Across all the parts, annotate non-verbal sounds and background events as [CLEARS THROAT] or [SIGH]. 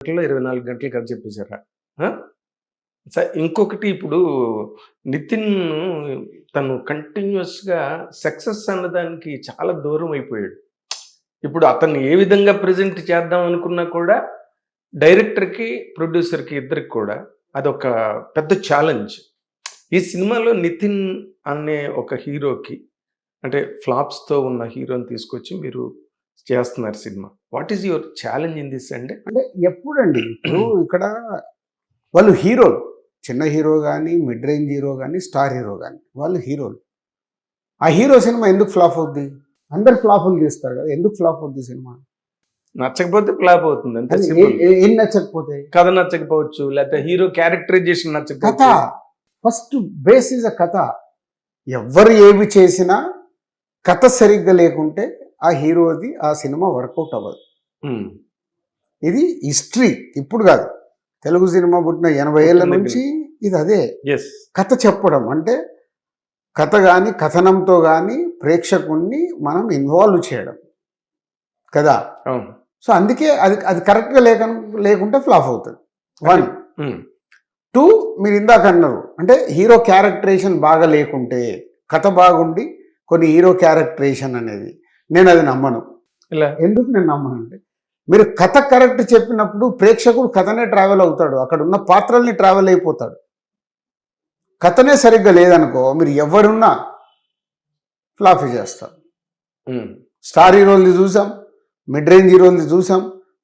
గంటల్లో ఇరవై నాలుగు గంటలు కట్ చెప్పేశారా? సార్ ఇంకొకటి ఇప్పుడు నితిన్ తను కంటిన్యూస్గా సక్సెస్ అన్నదానికి చాలా దూరం అయిపోయాడు. ఇప్పుడు అతన్ని ఏ విధంగా ప్రజెంట్ చేద్దాం అనుకున్నా కూడా డైరెక్టర్కి ప్రొడ్యూసర్కి ఇద్దరికి కూడా అదొక పెద్ద ఛాలెంజ్. ఈ సినిమాలో నితిన్ అనే ఒక హీరోకి అంటే ఫ్లాప్స్తో ఉన్న హీరోని తీసుకొచ్చి మీరు చేస్తున్నారు cinema. What is your challenge in this అండి అంటే ఎప్పుడండి? ఇప్పుడు ఇక్కడ వాళ్ళు హీరోలు చిన్న హీరో కానీ మిడ్ రేంజ్ హీరో కానీ స్టార్ హీరో కానీ వాళ్ళు హీరోలు ఆ హీరో సినిమా ఎందుకు ఫ్లాప్ అవుద్ది? అందరు ఫ్లాపులు తీస్తారు కదా ఎందుకు ఫ్లాప్ అవుద్ది సినిమా? నచ్చకపోతే ఫ్లాప్ అవుతుంది అంతే ఏ- నచ్చకపోతే? కథ నచ్చకపోవచ్చు లేకపోతే హీరో క్యారెక్టరైజేషన్ కథ. నచ్చకపోవచ్చు ఫస్ట్ బేస్ ఇస్ అ కథ. ఎవరు ఏమి చేసినా కథ సరిగ్గా లేకుంటే ఆ హీరోది ఆ సినిమా వర్కౌట్ అవ్వదు. ఇది హిస్టరీ ఇప్పుడు కాదు. తెలుగు సినిమా పుట్టిన ఎనభై ఏళ్ళ నుంచి ఇది అదే. కథ చెప్పడం అంటే కథ కానీ కథనంతో కానీ ప్రేక్షకుణ్ణి మనం ఇన్వాల్వ్ చేయడం. కదా? సో అందుకే అది అది కరెక్ట్గా లేక లేకుంటే ఫ్లాప్ అవుతుంది. వన్ టూ మీరు ఇందాక అన్నారు. అంటే హీరో క్యారెక్టరేషన్ బాగా లేకుంటే కథ బాగుండి కొన్ని హీరో క్యారెక్టరేషన్ అనేది. నేను అది నమ్మను. ఇలా. ఎందుకు నేను నమ్మను అంటే మీరు కథ కరెక్ట్ చెప్పినప్పుడు ప్రేక్షకుడు కథనే ట్రావెల్ అవుతాడు. అక్కడ ఉన్న పాత్రల్ని ట్రావెల్ అయిపోతాడు. కథనే సరిగ్గా లేదనుకో మీరు ఎవరున్నా ఫ్లాఫీ చేస్తారు. స్టార్ హీరోల్ని చూసాం మిడ్ రేంజ్ హీరోల్ని చూసాం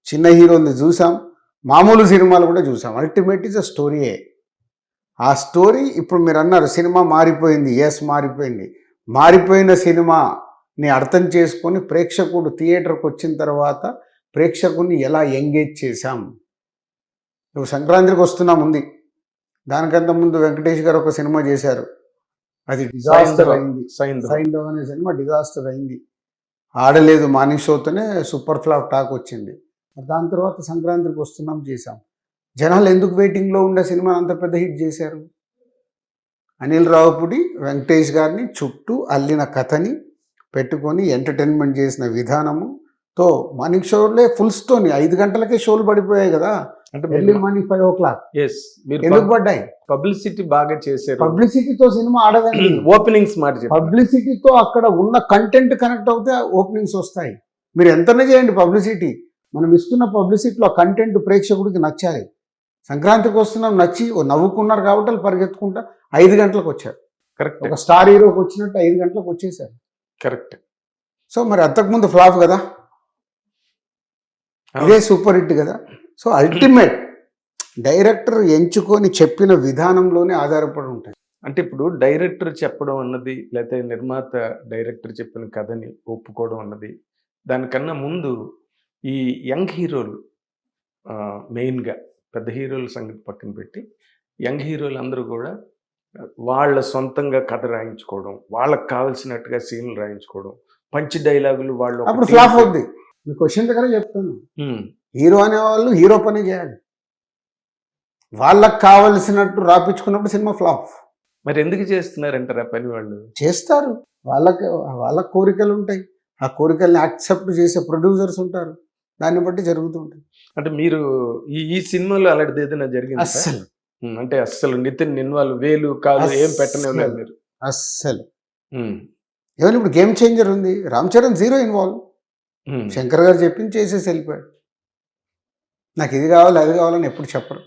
చిన్న హీరోల్ని చూసాం మామూలు సినిమాలు కూడా చూసాం. అల్టిమేట్ ఇస్ అ స్టోరీయే ఆ స్టోరీ ఇప్పుడు మీరు అన్నారు సినిమా మారిపోయింది. ఎస్ మారిపోయింది. మారిపోయిన సినిమాని అర్థం చేసుకొని ప్రేక్షకుడు థియేటర్కి వచ్చిన తర్వాత ప్రేక్షకుడిని ఎలా ఎంగేజ్ చేశాం? ఇప్పుడు సంక్రాంతికి వస్తున్నాం ఉంది. దానికంత ముందు వెంకటేష్ గారు ఒక సినిమా చేశారు. అది డిజాస్టర్ అయింది. సైంధవ్. అనే సినిమా డిజాస్టర్ అయింది. ఆడలేదు మార్నింగ్ షోతోనే సూపర్ ఫ్లాప్ టాక్ వచ్చింది. దాని తర్వాత సంక్రాంతికి వస్తున్నాం చేశాం. జనాలు ఎందుకు వెయిటింగ్లో ఉండే సినిమా అంత పెద్ద హిట్ చేశారు? అనిల్ రావుపుడి వెంకటేష్ గారిని చుట్టూ అల్లిన కథని పెట్టుకొని ఎంటర్టైన్మెంట్ చేసిన విధానముతో మార్నింగ్ షోలే ఫుల్ స్టోని ఐదు గంటలకే షోలు పడిపోయాయి కదా. అంటే early morning five o'clock yes మీరు ఎందుకు పడ్డాయి? పబ్లిసిటీ బాగా చేశారు. పబ్లిసిటీతో సినిమా ఆడదండి ఓపెనింగ్స్ [CLEARS THROAT] మాట పబ్లిసిటీతో అక్కడ ఉన్న కంటెంట్ కనెక్ట్ అవుతే ఓపెనింగ్స్ వస్తాయి. మీరు ఎంతనే చేయండి పబ్లిసిటీ మనం ఇస్తున్న పబ్లిసిటీలో కంటెంట్ ప్రేక్షకుడికి నచ్చాలి. సంక్రాంతికి వస్తున్నాం నచ్చి ఓ నవ్వుకున్నారు కాబట్టి వాళ్ళు పరిగెత్తుకుంటా ఐదు గంటలకు వచ్చారు. కరెక్ట్ ఒక స్టార్ హీరోకి వచ్చినట్టు ఐదు గంటలకు వచ్చేసారు. కరెక్ట్. సో మరి అంతకుముందు ఫ్లాప్ కదా? ఇదే సూపర్ హిట్ కదా? సో అల్టిమేట్ డైరెక్టర్ ఎంచుకొని చెప్పిన విధానంలోనే ఆధారపడి ఉంటాయి. అంటే ఇప్పుడు డైరెక్టర్ చెప్పడం అన్నది లేకపోతే నిర్మాత డైరెక్టర్ చెప్పిన కథని ఒప్పుకోవడం అన్నది దానికన్నా ముందు ఈ యంగ్ హీరోలు మెయిన్గా పెద్ద హీరోల సంగతి పక్కన పెట్టి యంగ్ హీరోలు అందరూ కూడా వాళ్ళ సొంతంగా కథ రాయించుకోవడం వాళ్ళకి కావలసినట్టుగా సీన్లు రాయించుకోవడం పంచి డైలాగులు వాళ్ళు అప్పుడు ఫ్లాప్ అవుద్ది. మీ క్వశ్చన్ దగ్గర చెప్తాను. హీరో అనేవాళ్ళు హీరో పని చేయాలి. వాళ్ళకి కావలసినట్టు రాపించుకున్నప్పుడు సినిమా ఫ్లాప్. మరి ఎందుకు చేస్తున్నారంటారు ఆ పని వాళ్ళు? చేస్తారు. వాళ్ళకి వాళ్ళ కోరికలు ఉంటాయి. ఆ కోరికల్ని యాక్సెప్ట్ చేసే ప్రొడ్యూసర్స్ ఉంటారు. దాన్ని బట్టి జరుగుతుంటాయి అంటే మీరు ఈ ఈ సినిమాలో అలాంటిది ఏదైనా జరిగింది? అస్సలు అంటే అస్సలు నితిన్ ఇన్వాల్వ్ వేలు కాదు ఏం అస్సలు. మీరు? అస్సలు. ఏమైనా ఇప్పుడు గేమ్ చేంజర్ ఉంది? Ram Charan zero involve. Shankar garu చెప్పింది చేసేసి వెళ్ళిపోయాడు. నాకు ఇది కావాలి అది కావాలని ఎప్పుడు చెప్పరు.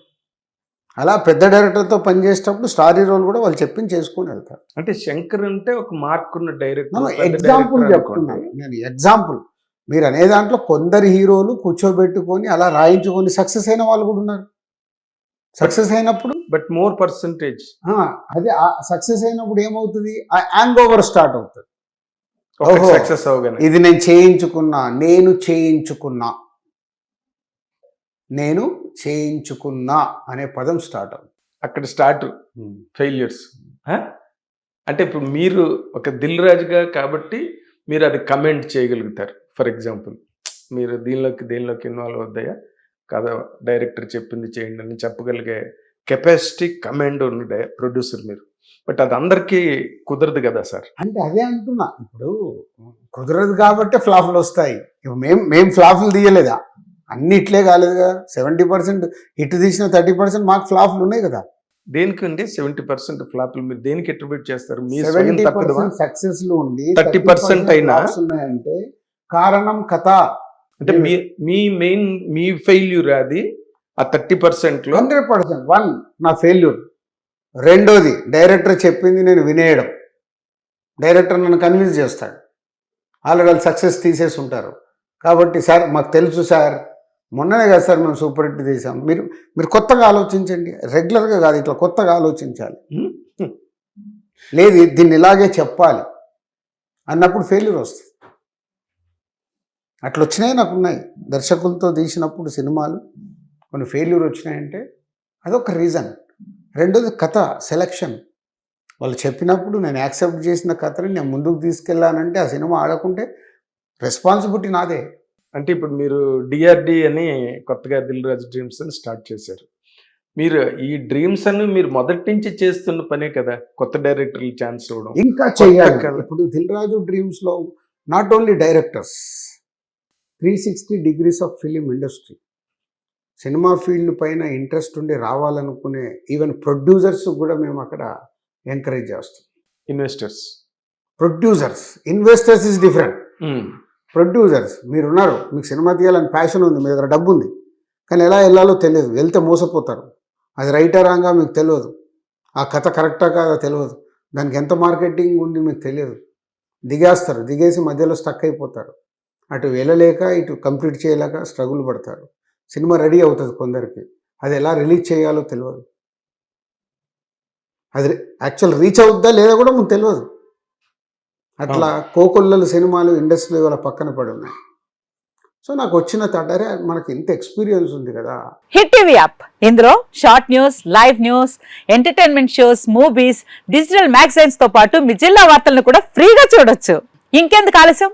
అలా పెద్ద డైరెక్టర్తో పనిచేసేటప్పుడు స్టార్ హీరోలు కూడా వాళ్ళు చెప్పింది చేసుకొని వెళ్తారు. అంటే శంకర్ అంటే ఒక మార్క్ ఉన్న డైరెక్టర్ ఎగ్జాంపుల్ చెప్తున్నాను. నేను ఎగ్జాంపుల్. మీరు అనే దాంట్లో కొందరు హీరోలు కూర్చోబెట్టుకొని అలా రాయించుకొని సక్సెస్ అయిన వాళ్ళు కూడా ఉన్నారు. సక్సెస్ అయినప్పుడు బట్ మోర్ పర్సంటేజ్ అదే సక్సెస్ అయినప్పుడు ఏమవుతుంది? ఆ హ్యాంగ్ ఓవర్ స్టార్ట్ అవుతుంది. సక్సెస్ అవగానే ఇది నేను చేయించుకున్నా నేను చేయించుకున్నా. నేను చేయించుకున్నా అనే పదం స్టార్ట్ అవుతుంది. అక్కడ స్టార్ట్ ఫెయిల్యూర్స్ అంటే ఇప్పుడు మీరు ఒక దిల్ రాజుగా కాబట్టి మీరు అది కమెంట్ చేయగలుగుతారు. ఫర్ ఎగ్జాంపుల్ మీరు దీనిలోకి దీనిలోకి ఇన్వాల్వ్ అవుతాయా? కదా డైరెక్టర్ చెప్పింది చేయండి అని చెప్పగలిగే కెపాసిటీ కమాండ్ ఉన్న ప్రొడ్యూసర్ మీరు. బట్ అది అందరికీ కుదరదు కదా సార్? అంటే అదే అంటున్నా ఇప్పుడు కుదరదు కాబట్టి ఫ్లాపులు వస్తాయి. ఇప్పుడు మేం మేం ఫ్లాపులు తీయలేదా? అన్ని ఇట్లే కాలేదుగా సెవెంటీ పర్సెంట్ హిట్ తీసిన థర్టీ పర్సెంట్ మాకు ఫ్లాప్లు ఉన్నాయి కదా. దేనికంటే సెవెంటీ పర్సెంట్ ఫ్లాప్లు మీరు దేనికి అట్రిబ్యూట్ చేస్తారు? మీ పర్సెంట్ సక్సెస్లో ఉండి 30% అయినా- flops ఉన్నాయంటే కారణం కథ. అంటే మీ మీ మెయిన్ మీ ఫెయిల్యూర్ అది ఆ థర్టీ పర్సెంట్లో? Hundred percent. వన్ నా ఫెయిల్యూర్ రెండోది డైరెక్టర్ చెప్పింది నేను వినేయడం. డైరెక్టర్ నన్ను కన్విన్స్ చేస్తాడు. ఆల్రెడీ వాళ్ళు సక్సెస్ తీసేసి ఉంటారు. కాబట్టి సార్ మాకు తెలుసు సార్. మొన్ననే కదా సార్ మేము సూపర్ హిట్ తీసాం. మీరు మీరు కొత్తగా ఆలోచించండి. రెగ్యులర్గా కాదు ఇట్లా కొత్తగా ఆలోచించాలి? లేదు దీన్ని ఇలాగే చెప్పాలి. అన్నప్పుడు ఫెయిల్యూర్ వస్తుంది. అట్లా వచ్చినాయి నాకు ఉన్నాయి దర్శకులతో తీసినప్పుడు సినిమాలు కొన్ని ఫెయిల్యూర్ వచ్చినాయంటే అదొక రీజన్. రెండోది కథ సెలక్షన్. వాళ్ళు చెప్పినప్పుడు నేను యాక్సెప్ట్ చేసిన కథని నేను ముందుకు తీసుకెళ్ళానంటే ఆ సినిమా ఆడకుంటే రెస్పాన్సిబిలిటీ నాదే. అంటే ఇప్పుడు మీరు డిఆర్డి అని కొత్తగా దిల్ రాజు డ్రీమ్స్ అని స్టార్ట్ చేశారు. మీరు ఈ డ్రీమ్స్ అని మీరు మొదటి నుంచి చేస్తున్న పనే కదా? కొత్త డైరెక్టర్లు ఛాన్స్ ఇవ్వడం. ఇంకా చెయ్యాలి కథ. ఇప్పుడు Dil Raju డ్రీమ్స్లో not only directors three sixty degrees of film industry. Cinema field పైన ఇంట్రెస్ట్ ఉండి రావాలనుకునే ఈవెన్ ప్రొడ్యూసర్స్ కూడా మేము అక్కడ ఎంకరేజ్ చేస్తాం. Investors. Producers. Investors is different. Producers. మీరున్నారు. మీకు సినిమా తీయాలని ప్యాషన్ ఉంది. మీ దగ్గర డబ్బు ఉంది కానీ ఎలా వెళ్ళాలో తెలియదు. వెళ్తే మోసపోతారు. అది రైటా రాంగా మీకు తెలియదు. ఆ కథ కరెక్టా కాదా తెలియదు. దానికి ఎంత మార్కెటింగ్ ఉంది మీకు తెలియదు. దిగేస్తారు. దిగేసి మధ్యలో స్టక్ అయిపోతారు. అటు వెళ్ళలేక ఇటు కంప్లీట్ చేయలేక స్ట్రగుల్ పడతారు. సినిమా రెడీ అవుతుంది కొందరికి. అది ఎలా రిలీజ్ చేయాలో తెలియదు అది యాక్చువల్ రీచ్ అవుద్దా లేదా కూడా మీకు తెలియదు అట్లా కోకొల్లలు సినిమాలు ఇండస్ట్రీ వాళ్ళ పక్కన పడి ఉన్నాయి సో నాకు వచ్చిన తడరే మనకి ఇంత ఎక్స్పీరియన్స్ ఉంది కదా. Hit TV app. ఇందులో short news live news entertainment shows movies digital మ్యాగజైన్స్తో పాటు మీ జిల్లా వార్తలను కూడా ఫ్రీగా చూడొచ్చు. ఇంకెందుకు ఆలస్యం?